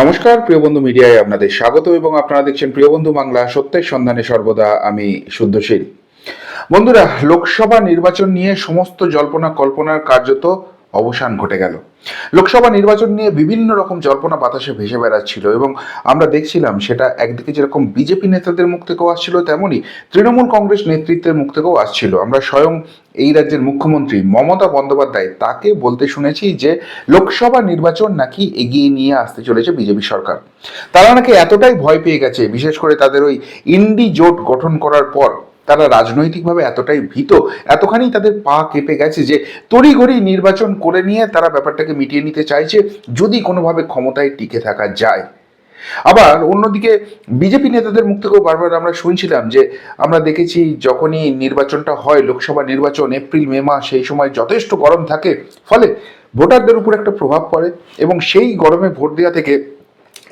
নমস্কার, প্রিয় বন্ধু মিডিয়ায় আপনাদের স্বাগত এবং আপনারা দেখছেন প্রিয় বন্ধু বাংলা, সত্যের সন্ধানে সর্বদা আমি শুদ্ধশীল। বন্ধুরা, লোকসভা নির্বাচন নিয়ে সমস্ত জল্পনা কল্পনার কার্যত অবসান ঘটে গেল। লোকসভা নির্বাচন নিয়ে বিভিন্ন রকম জল্পনা বাতাসে ভেসে বেড়াচ্ছিল এবং আমরা দেখছিলাম সেটা একদিকে যেরকম বিজেপি নেতাদের মুখ থেকেও আসছিল, তেমনই তৃণমূল কংগ্রেস নেতৃত্বের মুখ থেকেও আসছিল। আমরা স্বয়ং এই রাজ্যের মুখ্যমন্ত্রী মমতা বন্দ্যোপাধ্যায় তাকে বলতে শুনেছি যে, লোকসভা নির্বাচন নাকি এগিয়ে নিয়ে আসতে চলেছে বিজেপি সরকার। তারা নাকি এতটাই ভয় পেয়ে গেছে, বিশেষ করে তাদের ওই ইন্ডি জোট গঠন করার পর। তারা রাজনৈতিকভাবে এতটাই ভীত, এতখানি তাদের পা কেঁপে গেছে যে তড়িঘড়ি নির্বাচন করে নিয়ে তারা ব্যাপারটাকে মিটিয়ে নিতে চাইছে যদি কোনোভাবে ক্ষমতায় টিকে থাকা যায়। আবার অন্যদিকে বিজেপি নেতাদের মুখ থেকেও বারবার আমরা শুনছিলাম যে আমরা দেখেছি যখনই নির্বাচনটা হয়, লোকসভা নির্বাচন, এপ্রিল, মে মাস, সেই সময় যথেষ্ট গরম থাকে, ফলে ভোটারদের উপর একটা প্রভাব পড়ে এবং সেই গরমে ভোট দেওয়া থেকে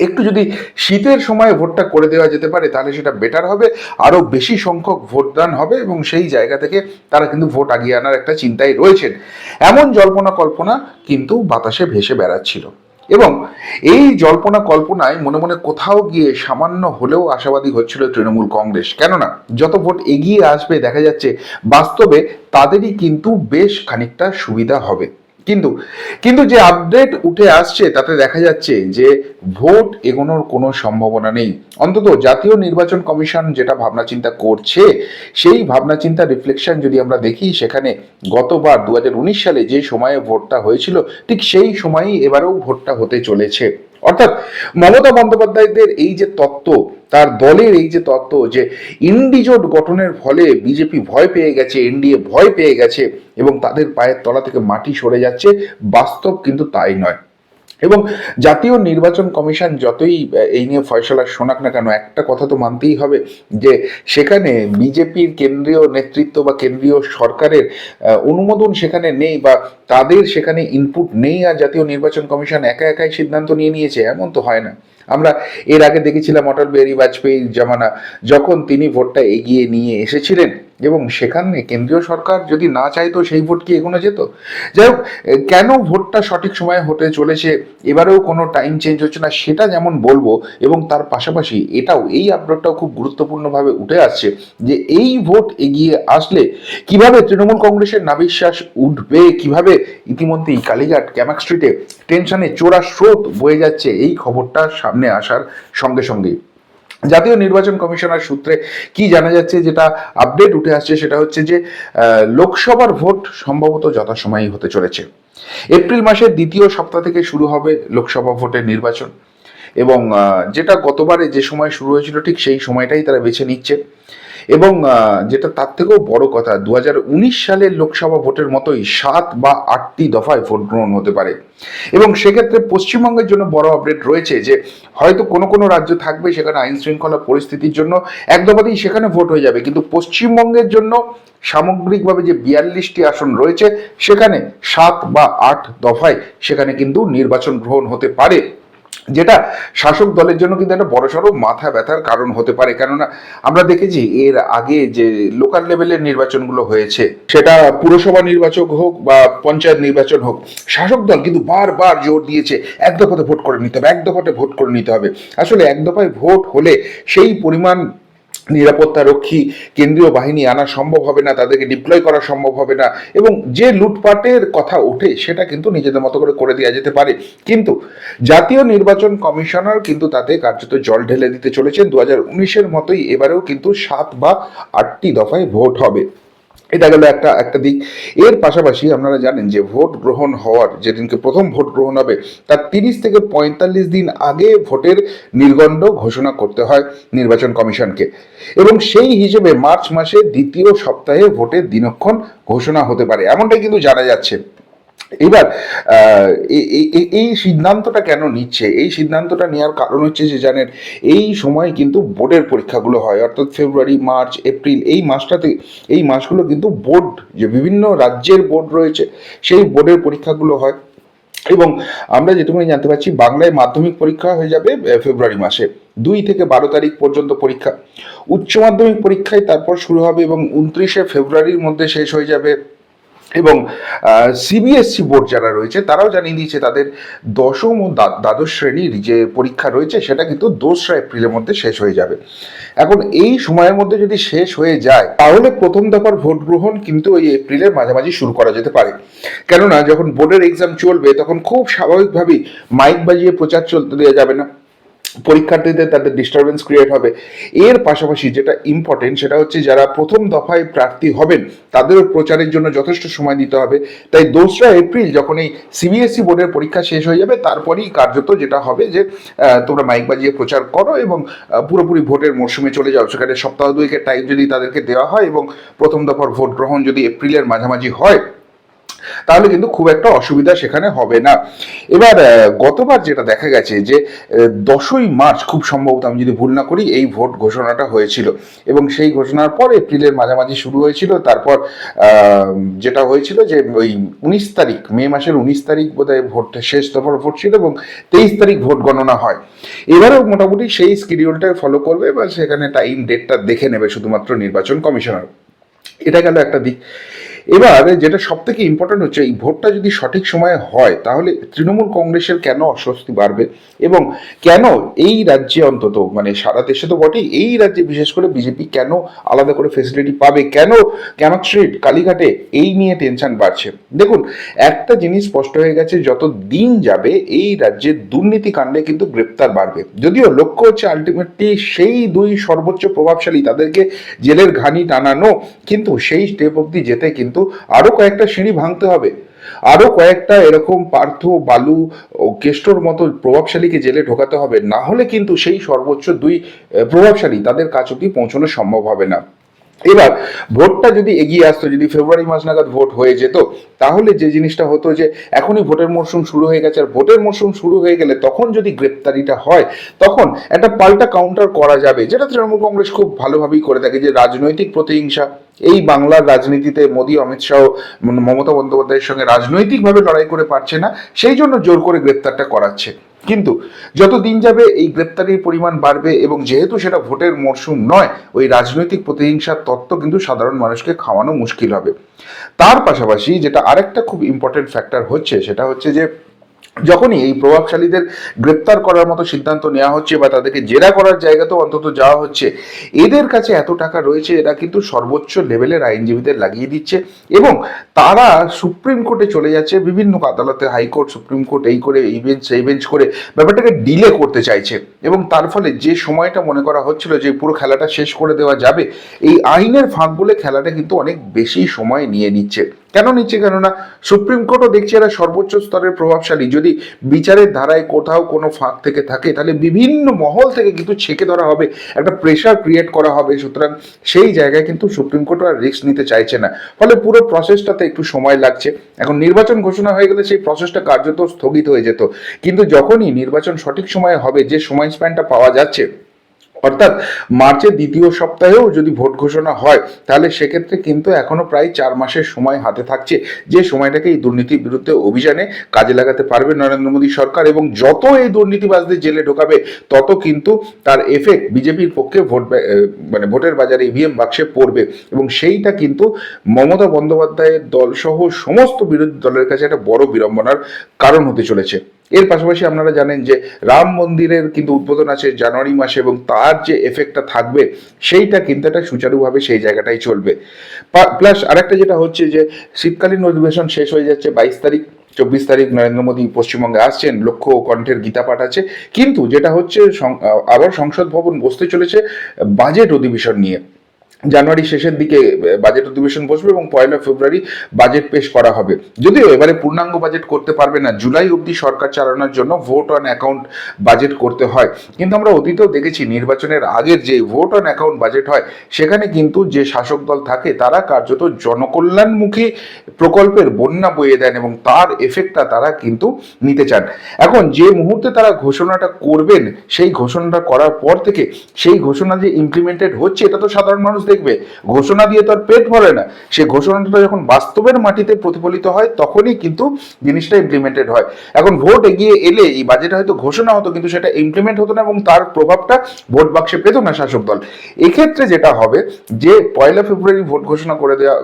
একটু যদি শীতের সময় ভোটটা করে দেওয়া যেতে পারে, তাহলে সেটা বেটার হবে। আরও বেশি সংখ্যক ভোটদান হবে এবং সেই জায়গা থেকে তারা কিন্তু ভোট আগিয়ে আনার একটা চিন্তায় রয়েছেন। এমন জল্পনা কল্পনা কিন্তু বাতাসে ভেসে বেড়াচ্ছিল। এবং এই জল্পনা কল্পনায় মনে মনে কোথাও গিয়ে সামান্য হলেও আশাবাদী হচ্ছিল তৃণমূল কংগ্রেস। কেননা, যত ভোট এগিয়ে আসবে, দেখা যাচ্ছে বাস্তবে তাদেরই কিন্তু বেশ খানিকটা সুবিধা হবে। কিন্তু কিন্তু যে আপডেট উঠে আসছে, তাতে দেখা যাচ্ছে যে ভোট এগোনোর কোনো সম্ভাবনা নেই। অন্তত জাতীয় নির্বাচন কমিশন যেটা ভাবনা চিন্তা করছে, সেই ভাবনা চিন্তা রিফ্লেকশন যদি আমরা দেখি, সেখানে গতবার দু হাজার উনিশ সালে যে সময়ে ভোটটা হয়েছিল, ঠিক সেই সময়ই এবারেও ভোটটা হতে চলেছে। অর্থাৎ মমতা বন্দ্যোপাধ্যায়দের এই যে তত্ত্ব, তার দলের এই যে তত্ত্ব যে ইন্ডিজোট গঠনের ফলে বিজেপি ভয় পেয়ে গেছে, এনডিএ ভয় পেয়ে গেছে এবং তাদের পায়ের তলা থেকে মাটি সরে যাচ্ছে, বাস্তব কিন্তু তাই নয়। এবং জাতীয় নির্বাচন কমিশন যতই এই নিয়ে ফয়সলা শোনাক না কেন, একটা কথা তো মানতেই হবে যে সেখানে বিজেপির কেন্দ্রীয় নেতৃত্ব বা কেন্দ্রীয় সরকারের অনুমোদন সেখানে নেই বা তাদের সেখানে ইনপুট নেই আর জাতীয় নির্বাচন কমিশন একা একাই সিদ্ধান্ত নিয়ে নিয়েছে, এমন তো হয় না। আমরা এর আগে দেখেছিলাম অটল বিহারী বাজপেয়ীর জামানা, যখন তিনি ভোটটা এগিয়ে নিয়ে এসেছিলেন এবং সেখানে কেন্দ্রীয় সরকার যদি না চাইতো সেই ভোট কি এগোনো যেত? যাই হোক কেন ভোটটা সঠিক সময়ে হতে চলেছে এবারেও কোনো টাইম চেঞ্জ হচ্ছে না সেটা যেমন বলব এবং তার পাশাপাশি এটাও, এই আপডেটটাও খুব গুরুত্বপূর্ণভাবে উঠে আসছে যে এই ভোট এগিয়ে আসলে কীভাবে তৃণমূল কংগ্রেসের নাবিশ্বাস উঠবে, কীভাবে ইতিমধ্যেই কালীঘাট ক্যামাক স্ট্রিটে টেনশনে চোরা স্রোত বয়ে যাচ্ছে, এই খবরটা সামনে আসার সঙ্গে সঙ্গেই। জাতীয় নির্বাচন কমিশনার সূত্রে কি জানা যাচ্ছে, যেটা আপডেট উঠে আসছে সেটা হচ্ছে যে লোকসভার ভোট সম্ভবত যথাসময়েই হতে চলেছে। এপ্রিল মাসের দ্বিতীয় সপ্তাহ থেকে শুরু হবে লোকসভা ভোটের নির্বাচন এবং যেটা গতবারে যে সময় শুরু হয়েছিল ঠিক সেই সময়টাই তারা বেছে নিচ্ছে। এবং যেটা তার থেকেও বড় কথা দু হাজার উনিশ সালের লোকসভা ভোটের মতোই সাত বা আটটি দফায় ভোট গ্রহণ হতে পারে। এবং সেক্ষেত্রে পশ্চিমবঙ্গের জন্য বড় আপডেট রয়েছে যে, হয়তো কোনো কোনো রাজ্য থাকবে সেখানে আইন শৃঙ্খলা পরিস্থিতির জন্য এক দফাতেই সেখানে ভোট হয়ে যাবে। কিন্তু পশ্চিমবঙ্গের জন্য সামগ্রিকভাবে যে বিয়াল্লিশটি আসন রয়েছে, সেখানে সাত বা আট দফায় সেখানে কিন্তু নির্বাচন গ্রহণ হতে পারে। যেটা শাসক দলের জন্য কিন্তু একটা বড়সড় মাথা ব্যথার কারণ হতে পারে। কেননা আমরা দেখেছি এর আগে যে লোকাল লেভেলের নির্বাচনগুলো হয়েছে, সেটা পুরসভা নির্বাচক হোক বা পঞ্চায়েত নির্বাচন হোক, শাসক দল কিন্তু বারবার জোর দিয়েছে, এক দফাতে ভোট করে নিতে হবে, এক দফাতে ভোট করে নিতে হবে। আসলে এক দফায় ভোট হলে সেই পরিমাণ নিরাপত্তা রক্ষী কেন্দ্রীয় বাহিনী আনা সম্ভব হবে না, তাদেরকে ডিপ্লয় করা সম্ভব হবে না এবং যে লুটপাটের কথা ওঠে সেটা কিন্তু নিজেদের মতো করে করে দেওয়া যেতে পারে। কিন্তু জাতীয় নির্বাচন কমিশনার কিন্তু তাতে কার্যত জল ঢেলে দিতে চলেছেন। দু হাজার উনিশের মতোই এবারেও কিন্তু সাত বা আটটি দফায় ভোট হবে। এটা গেল একটা একটা দিক। এর পাশাপাশি আপনারা জানেন যে ভোট গ্রহণ হওয়ার, যেদিনকে প্রথম ভোট গ্রহণ হবে, তার তিরিশ থেকে পঁয়তাল্লিশ দিন আগে ভোটের নির্গণ্ড ঘোষণা করতে হয় নির্বাচন কমিশনকে। এবং সেই হিসেবে মার্চ মাসে দ্বিতীয় সপ্তাহে ভোটের দিনক্ষণ ঘোষণা হতে পারে। এমনটাই কিন্তু জানা যাচ্ছে। এবার এই সিদ্ধান্তটা কেন নিচ্ছে? এই সিদ্ধান্তটা নেওয়ার কারণ হচ্ছে যে, জানেন, এই সময় কিন্তু বোর্ডের পরীক্ষাগুলো হয়, অর্থাৎ ফেব্রুয়ারি, মার্চ, এপ্রিল, এই মাসটাতে, এই মাসগুলো কিন্তু বোর্ড, যে বিভিন্ন রাজ্যের বোর্ড রয়েছে, সেই বোর্ডের পরীক্ষাগুলো হয়। এবং আমরা যেটুকুনি জানতে পারছি, বাংলায় মাধ্যমিক পরীক্ষা হয়ে যাবে ফেব্রুয়ারি মাসে। দুই থেকে বারো তারিখ পর্যন্ত পরীক্ষা। উচ্চ মাধ্যমিক পরীক্ষায় তারপর শুরু হবে এবং উনত্রিশে ফেব্রুয়ারির মধ্যে শেষ হয়ে যাবে। এবং সিবিএসসি বোর্ড যারা রয়েছে, তারাও জানিয়ে দিয়েছে তাদের দশম ও দ্বা- দ্বাদশ শ্রেণির যে পরীক্ষা রয়েছে, সেটা কিন্তু দোসরা এপ্রিলের মধ্যে শেষ হয়ে যাবে। এখন এই সময়ের মধ্যে যদি শেষ হয়ে যায়, তাহলে প্রথম দফার ভোট গ্রহণ কিন্তু ওই এপ্রিলের মাঝামাঝি শুরু করা যেতে পারে। কেননা, যখন বোর্ডের এক্সাম চলবে, তখন খুব স্বাভাবিকভাবেই মাইক বাজিয়ে প্রচার চলতে দেওয়া যাবে না। পরীক্ষার্থীদের তাদের ডিস্টারবেন্স ক্রিয়েট হবে। এর পাশাপাশি যেটা ইম্পর্টেন্ট সেটা হচ্ছে যারা প্রথম দফায় প্রার্থী হবেন, তাদেরও প্রচারের জন্য যথেষ্ট সময় দিতে হবে। তাই দোসরা এপ্রিল যখন এই সিবিএসই বোর্ডের পরীক্ষা শেষ হয়ে যাবে, তারপরেই কার্যত যেটা হবে যে তোমরা মাইক বাজিয়ে প্রচার করো এবং পুরোপুরি ভোটের মরশুমে চলে যাও। সেখানে সপ্তাহ দুয়েকের টাইম যদি তাদেরকে দেওয়া হয় এবং প্রথম দফার ভোট গ্রহণ যদি এপ্রিলের মাঝামাঝি হয় তাহলে কিন্তু খুব একটা অসুবিধা সেখানে হবে না। এবার গতবার যেটা দেখা গেছে যে দশই মার্চ খুব সম্ভবত আমি যদি ভুল না করি, এই ভোট ঘোষণাটা হয়েছিল। এবং সেই ঘোষণার পর এপ্রিলের মাঝামাঝি শুরু হয়েছিল। তারপর যেটা হয়েছিল যে, ওই উনিশ তারিখ, মে মাসের উনিশ তারিখ বোধহয় ভোটটা শেষ দফার ভোট ছিল এবং তেইশ তারিখ ভোট গণনা হয়। এবারেও মোটামুটি সেই স্কিডিউলটা ফলো করবে বা সেখানে টাইম ডেটটা দেখে নেবে শুধুমাত্র নির্বাচন কমিশনার। এটা গেল একটা দিক। এবার যেটা সব থেকে ইম্পর্টেন্ট হচ্ছে, এই ভোটটা যদি সঠিক সময়ে হয়, তাহলে তৃণমূল কংগ্রেসের কেন অস্বস্তি বাড়বে? এবং কেন এই রাজ্যে অন্তত মানে সারা দেশে তো বটেই, এই রাজ্যে বিশেষ করে বিজেপি কেন আলাদা করে ফেসিলিটি পাবে? কেন ক্যামাক স্ট্রিট কালীঘাটে এই নিয়ে টেনশন বাড়ছে? দেখুন, একটা জিনিস স্পষ্ট হয়ে গেছে, যত দিন যাবে, এই রাজ্যের দুর্নীতি কাণ্ডে কিন্তু গ্রেপ্তার বাড়বে। যদিও লক্ষ্য হচ্ছে আলটিমেটলি সেই দুই সর্বোচ্চ প্রভাবশালী, তাদেরকে জেলের ঘানি টানানো, কিন্তু সেই স্টেপ অবধি যেতে কিন্তু আরও কয়েকটা সিঁড়ি ভাঙতে হবে। আরও কয়েকটা এরকম পার্থ, বালু কেষ্টর মতো প্রভাবশালীকে জেলে ঢোকাতে হবে। না হলে কিন্তু সেই সর্বোচ্চ দুই প্রভাবশালী তাদের কাছ অব্দি পৌঁছানো সম্ভব হবে না। এবার, ভোটটা যদি এগিয়ে আসতো, যদি ফেব্রুয়ারি মাস নাগাদ ভোট হয়ে যেত, তাহলে যে জিনিসটা হতো যে, এখনই ভোটের মরশুম শুরু হয়ে গেছে, আর ভোটের মরশুম শুরু হয়ে গেলে তখন যদি গ্রেপ্তারিটা হয়, তখন একটা পাল্টা কাউন্টার করা যাবে, যেটা তৃণমূল কংগ্রেস খুব ভালোভাবেই করে থাকে, যে রাজনৈতিক প্রতিহিংসা। এই বাংলার রাজনীতিতে মোদী, অমিত শাহ, মমতা বন্দ্যোপাধ্যায়ের সঙ্গে রাজনৈতিকভাবে লড়াই করে পারছে না, সেই জন্য জোর করে গ্রেপ্তারটা করাচ্ছে। কিন্তু যত দিন যাবে এই গ্রেপ্তারির পরিমাণ বাড়বে এবং যেহেতু সেটা ভোটের মরশুম নয়, ওই রাজনৈতিক প্রতিহিংসার তত্ত্ব কিন্তু সাধারণ মানুষকে খাওয়ানো মুশকিল হবে। তার পাশাপাশি যেটা আরেকটা খুব ইম্পর্টেন্ট ফ্যাক্টর হচ্ছে, সেটা হচ্ছে যে যখনই এই প্রভাবশালীদের গ্রেপ্তার করার মতো সিদ্ধান্ত নেওয়া হচ্ছে বা তাদেরকে জেরা করার জায়গাতেও অন্তত যাওয়া হচ্ছে, এদের কাছে এত টাকা রয়েছে, এরা কিন্তু সর্বোচ্চ লেভেলের আইনজীবীদের লাগিয়ে দিচ্ছে এবং তারা সুপ্রিম কোর্টে চলে যাচ্ছে, বিভিন্ন আদালতে হাইকোর্ট, সুপ্রিম কোর্ট এই করে, এই বেঞ্চ, সেই বেঞ্চ করে ব্যাপারটাকে ডিলে করতে চাইছে এবং তার ফলে যে সময়টা মনে করা হচ্ছিল যে পুরো খেলাটা শেষ করে দেওয়া যাবে, এই আইনের ফাঁক বলে খেলাটা কিন্তু অনেক বেশি সময় নিয়ে নিচ্ছে। কেন নিচ্ছে কেননা সুপ্রিম কোর্টও দেখছে এরা সর্বোচ্চ স্তরের প্রভাবশালী। যদি বিচারের ধারায় কোথাও কোনো ফাঁক থেকে থাকে, তাহলে বিভিন্ন মহল থেকে কিন্তু ছেঁকে ধরা হবে, একটা প্রেশার ক্রিয়েট করা হবে। সুতরাং সেই জায়গায় কিন্তু সুপ্রিম কোর্ট আর রিস্ক নিতে চাইছে না। ফলে পুরো প্রসেসটাতে একটু সময় লাগছে। এখন নির্বাচন ঘোষণা হয়ে গেলে সেই প্রসেসটা কার্যত স্থগিত হয়ে যেত। কিন্তু যখনই নির্বাচন সঠিক সময়ে হবে, যে সময় স্প্যানটা পাওয়া যাচ্ছে অর্থাৎ মার্চের দ্বিতীয় সপ্তাহেও যদি ভোট ঘোষণা হয়, তাহলে সেক্ষেত্রে কিন্তু এখনও প্রায় চার মাসের সময় হাতে থাকছে। যে সময়টাকে এই দুর্নীতির বিরুদ্ধে অভিযানে কাজে লাগাতে পারবে নরেন্দ্র মোদী সরকার এবং যত এই দুর্নীতিবাজদের জেলে ঢোকাবে, তত কিন্তু তার এফেক্ট বিজেপির পক্ষে ভোট মানে ভোটের বাজারে ইভিএম বাক্সে পড়বে। এবং সেইটা কিন্তু মমতা বন্দ্যোপাধ্যায়ের দল সহ সমস্ত বিরোধী দলের কাছে একটা বড় বিড়ম্বনার কারণ হতে চলেছে। এর পাশাপাশি আপনারা জানেন যে রাম মন্দিরের কিন্তু উদ্বোধন আছে জানুয়ারি মাসে এবং তার যে এফেক্টটা থাকবে, সেইটা কিন্তু একটা সুচারুভাবে সেই জায়গাটাই চলবে। প্লাস আরেকটা যেটা হচ্ছে যে শীতকালীন অধিবেশন শেষ হয়ে যাচ্ছে, বাইশ তারিখ, চব্বিশ তারিখ নরেন্দ্র মোদী পশ্চিমবঙ্গে আসছেন, লক্ষ্য কণ্ঠের গীতা পাঠ আছে। কিন্তু যেটা হচ্ছে আবার সংসদ ভবন বসতে চলেছে, বাজেট অধিবেশন নিয়ে। জানুয়ারি শেষের দিকে বাজেট অধিবেশন বসবে এবং পয়লা ফেব্রুয়ারি বাজেট পেশ করা হবে। যদিও এবারে পূর্ণাঙ্গ বাজেট করতে পারবে না, জুলাই অবধি সরকার চালানোর জন্য ভোট অন অ্যাকাউন্ট বাজেট করতে হয়। কিন্তু আমরা অতীতেও দেখেছি নির্বাচনের আগের যে ভোট অন অ্যাকাউন্ট বাজেট হয়, সেখানে কিন্তু যে শাসক দল থাকে, তারা কার্যত জনকল্যাণমুখী প্রকল্পের বন্যা বইয়ে দেন এবং তার এফেক্টটা তারা কিন্তু নিতে চান। এখন যে মুহূর্তে তারা ঘোষণাটা করবেন, সেই ঘোষণাটা করার পর থেকে, সেই ঘোষণা যে ইমপ্লিমেন্টেড হচ্ছে, এটা তো সাধারণ মানুষ দেখবে, ঘোষণা দিয়ে তো আর পেট ভরে না। সেই ঘোষণাটা যখন বাস্তবের মাটিতে প্রতিফলিত হয়, তখনই কিন্তু জিনিসটা ইমপ্লিমেন্টেড হয়। এখন ভোট এগিয়ে এলে এই বাজেট হয়তো ঘোষণা হতো, কিন্তু সেটা ইমপ্লিমেন্ট হতো না এবং তার প্রভাবটা ভোট বাক্সে পেত না শাসক দল। এক্ষেত্রে যেটা হবে যে পয়লা ফেব্রুয়ারি ভোট ঘোষণা করে দেওয়া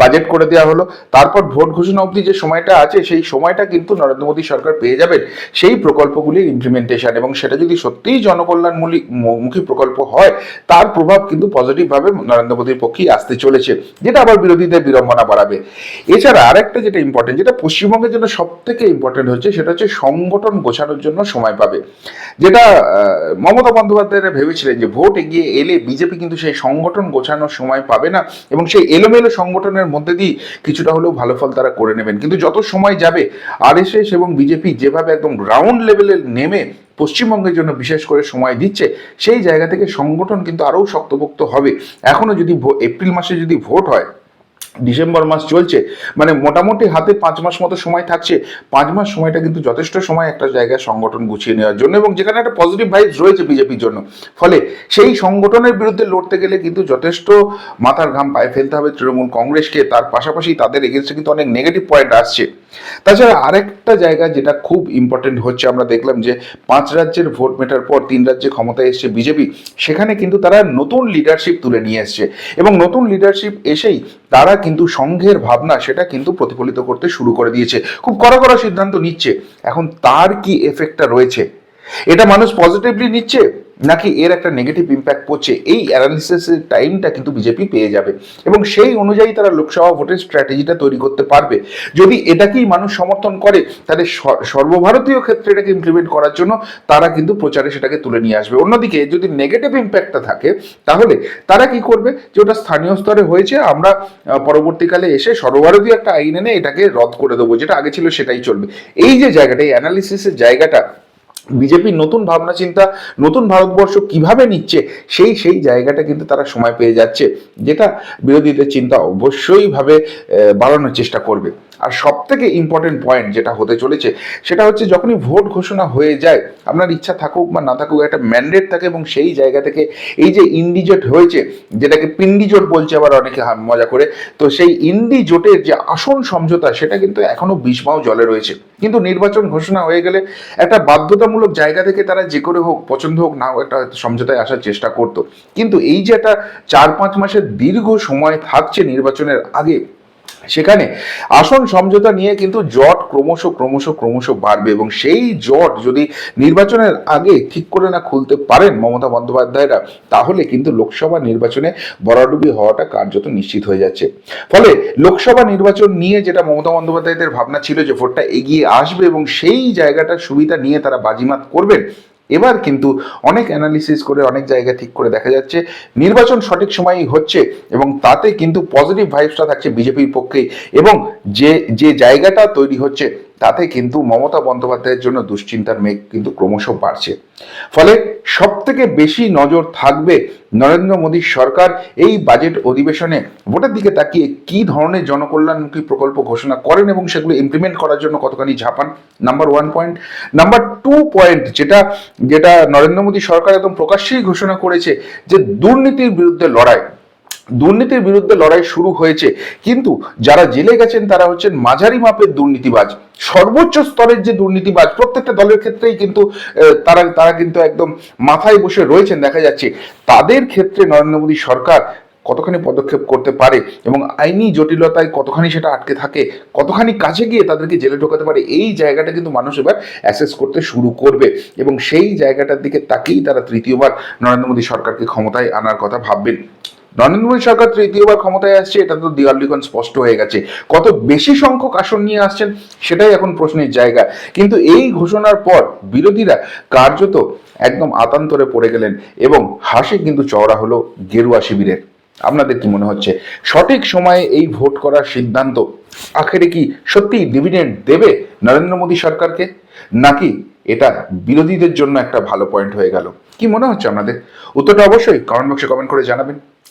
বাজেট করে দেওয়া হলো। তারপর ভোট ঘোষণা অবধি যে সময়টা আছে, সেই সময়টা কিন্তু নরেন্দ্র মোদী সরকার পেয়ে যাবেন সেই প্রকল্পগুলির ইমপ্লিমেন্টেশন এবং সেটা যদি সত্যিই জনকল্যাণমূলী মুখী প্রকল্প হয়, তার প্রভাব কিন্তু পজিটিভভাবে নরেন্দ্র মোদীর পক্ষেই আসতে চলেছে, যেটা আবার বিরোধীদের বিড়ম্বনা বাড়াবে। এছাড়া আরেকটা যেটা ইম্পর্টেন্ট যেটা পশ্চিমবঙ্গের জন্য সব থেকে ইম্পর্টেন্ট হচ্ছে, সেটা হচ্ছে সংগঠন গোছানোর জন্য সময় পাবে। যেটা মমতা বন্দ্যোপাধ্যায়রা ভেবেছিলেন যে ভোট এগিয়ে এলে বিজেপি কিন্তু সেই সংগঠন গোছানোর সময় পাবে না এবং সেই এলোমেলো সংগঠনের মধ্যে দিয়ে কিছুটা হলেও ভালো ফল তারা করে নেবেন। কিন্তু যত সময় যাবে, আরএসএস এবং বিজেপি যেভাবে একদম গ্রাউন্ড লেভেলে নেমে পশ্চিমবঙ্গের জন্য বিশেষ করে সময় দিচ্ছে, সেই জায়গা থেকে সংগঠন কিন্তু আরও শক্তপোক্ত হবে। এখনও যদি এপ্রিল মাসে যদি ভোট হয় ডিসেম্বর মাস চলছে মানে মোটামুটি হাতে পাঁচ মাস মতো সময় থাকছে। পাঁচ মাস সময়টা কিন্তু যথেষ্ট সময় একটা জায়গায় সংগঠন গুছিয়ে নেওয়ার জন্য এবং যেখানে একটা পজিটিভ ভাইবস রয়েছে বিজেপির জন্য। ফলে সেই সংগঠনের বিরুদ্ধে লড়তে গেলে কিন্তু যথেষ্ট মাথার ঘাম পায়ে ফেলতে হবে তৃণমূল কংগ্রেসকে। তার পাশাপাশি তাদের এগেনস্টে কিন্তু অনেক নেগেটিভ পয়েন্ট আসছে। তাছাড়া আরেকটা জায়গা যেটা খুব ইম্পর্টেন্ট হচ্ছে, আমরা দেখলাম যে পাঁচ রাজ্যের ভোট মেটার পর তিন রাজ্যে ক্ষমতায় এসছে বিজেপি। সেখানে কিন্তু তারা নতুন লিডারশিপ তুলে নিয়ে এসছে এবং নতুন লিডারশিপ এসেই তারা কিন্তু সংঘের ভাবনা সেটা কিন্তু প্রতিফলিত করতে শুরু করে দিয়েছে। খুব কড়া কড়া সিদ্ধান্ত নিচ্ছে। এখন তার কি এফেক্টটা রয়েছে? এটা মানুষ পজিটিভলি নিচ্ছে? নাকি এর একটা নেগেটিভ ইম্প্যাক্ট পড়ছে, এই অ্যানালিসিসের টাইমটা কিন্তু বিজেপি পেয়ে যাবে। এবং সেই অনুযায়ী তারা লোকসভা ভোটের স্ট্র্যাটেজিটা তৈরি করতে পারবে। যদি এটাকেই মানুষ সমর্থন করে, তাহলে সর্বভারতীয় ক্ষেত্রে এটাকে ইমপ্লিমেন্ট করার জন্য তারা কিন্তু প্রচারে সেটাকে তুলে নিয়ে আসবে। অন্যদিকে যদি নেগেটিভ ইম্প্যাক্টটা থাকে, তাহলে তারা কি করবে? যে ওটা স্থানীয় স্তরে হয়েছে, আমরা পরবর্তীকালে এসে সর্বভারতীয় একটা আইন এনে এটাকে রদ করে দেবো, যেটা আগে ছিল সেটাই চলবে। এই যে জায়গাটা, এই অ্যানালিসিসের জায়গাটা বিজেপির নতুন ভাবনা চিন্তা, নতুন ভারতবর্ষ কীভাবে নিচ্ছে, সেই সেই জায়গাটা কিন্তু তারা সময় পেয়ে যাচ্ছে, যেটা বিরোধীদের চিন্তা অবশ্যই ভাবে বাড়ানোর চেষ্টা করবে। আর সব থেকে ইম্পর্টেন্ট পয়েন্ট যেটা হতে চলেছে, সেটা হচ্ছে যখনই ভোট ঘোষণা হয়ে যায়, আপনার ইচ্ছা থাকুক বা না থাকুক, একটা ম্যান্ডেট থাকে এবং সেই জায়গা থেকে এই যে ইন্ডিজোট হয়েছে, যেটাকে পিন্ডিজোট বলছে আবার অনেকে মজা করে, তো সেই ইন্ডি জোটের যে আসন সমঝোতা, সেটা কিন্তু এখনও বিষমাও জলে রয়েছে। কিন্তু নির্বাচন ঘোষণা হয়ে গেলে একটা বাধ্যতামূলক জায়গা থেকে তারা যে করে হোক, পছন্দ হোক, না একটা সমঝোতায় আসার চেষ্টা করতো। কিন্তু এই যে একটা চার পাঁচ মাসের দীর্ঘ সময় থাকছে নির্বাচনের আগে সেখানে আসন সমঝোতা নিয়ে কিন্তু জট ক্রমশ ক্রমশ ক্রমশ বাড়বে এবং সেই জট যদি নির্বাচনের আগে ঠিক করে না খুলতে পারেন মমতা বন্দ্যোপাধ্যায়রা, তাহলে কিন্তু লোকসভা নির্বাচনে বরাডুবি হওয়াটা কার্যত নিশ্চিত হয়ে যাচ্ছে। ফলে লোকসভা নির্বাচন নিয়ে যেটা মমতা বন্দ্যোপাধ্যায়দের ভাবনা ছিল যে ভোটটা এগিয়ে আসবে এবং সেই জায়গাটার সুবিধা নিয়ে তারা বাজিমাত করবেন এবার কিন্তু অনেক অ্যানালিসিস করে, অনেক জায়গায় ঠিক করে দেখা যাচ্ছে, নির্বাচন সঠিক সময়ই হচ্ছে এবং তাতে কিন্তু পজিটিভ ভাইবসটা থাকছে বিজেপির পক্ষেই এবং যে যে জায়গাটা তৈরি হচ্ছে তাতে কিন্তু মমতা বন্দ্যোপাধ্যায়ের জন্য দুশ্চিন্তার মেঘ কিন্তু ক্রমশ বাড়ছে। ফলে সব থেকে বেশি নজর থাকবে নরেন্দ্র মোদীর সরকার এই বাজেট অধিবেশনে। ভোটের দিকে তাকিয়ে কি ধরনের জনকল্যাণমুখী প্রকল্প ঘোষণা করেন এবং সেগুলো ইমপ্লিমেন্ট করার জন্য কতখানি ঝাঁপান? Number one point number two point যেটা যেটা নরেন্দ্র মোদী সরকার একদম প্রকাশ্যেই ঘোষণা করেছে যে দুর্নীতির বিরুদ্ধে লড়াই। দুর্নীতির বিরুদ্ধে লড়াই শুরু হয়েছে। কিন্তু যারা জেলে গেছেন, তারা হচ্ছেন মাঝারি মাপের দুর্নীতিবাজ। সর্বোচ্চ স্তরের যে দুর্নীতিবাজ, প্রত্যেকটা দলের ক্ষেত্রেই কিন্তু তারা তারা কিন্তু একদম মাথায় বসে রয়েছেন, দেখা যাচ্ছে। তাদের ক্ষেত্রে নরেন্দ্র মোদী সরকার কতখানি পদক্ষেপ করতে পারে এবং আইনি জটিলতায় কতখানি সেটা আটকে থাকে, কতখানি কাছে গিয়ে তাদেরকে জেলে ঢোকাতে পারে, এই জায়গাটা কিন্তু মানুষ এবার অ্যাসেস করতে শুরু করবে। এবং সেই জায়গাটার দিকে তাকেই তারা তৃতীয়বার নরেন্দ্র মোদী সরকারকে ক্ষমতায় আনার কথা ভাববেন। নরেন্দ্র মোদী সরকার তৃতীয়বার ক্ষমতায় আসছে, এটা তো দিওয়ালিখন স্পষ্ট হয়ে গেছে। কত বেশি সংখ্যক আসন নিয়ে আসছেন, সেটাই এখন প্রশ্নের জায়গা। কিন্তু এই ঘোষণার পর বিরোধীরা কার্যত একদম আতান্তরে পড়ে গেলেন এবং হাসি কিন্তু চওড়া হলো গেরুয়া শিবিরের। আপনাদের কি মনে হচ্ছে? সঠিক সময়ে এই ভোট করার সিদ্ধান্ত আখেরে কি সত্যি ডিভিডেন্ড দেবে নরেন্দ্র মোদী সরকারকে? নাকি এটা বিরোধীদের জন্য একটা ভালো পয়েন্ট হয়ে গেল? কি মনে হচ্ছে আপনাদের? উত্তরটা অবশ্যই কমেন্ট বক্সে কমেন্ট করে জানাবেন।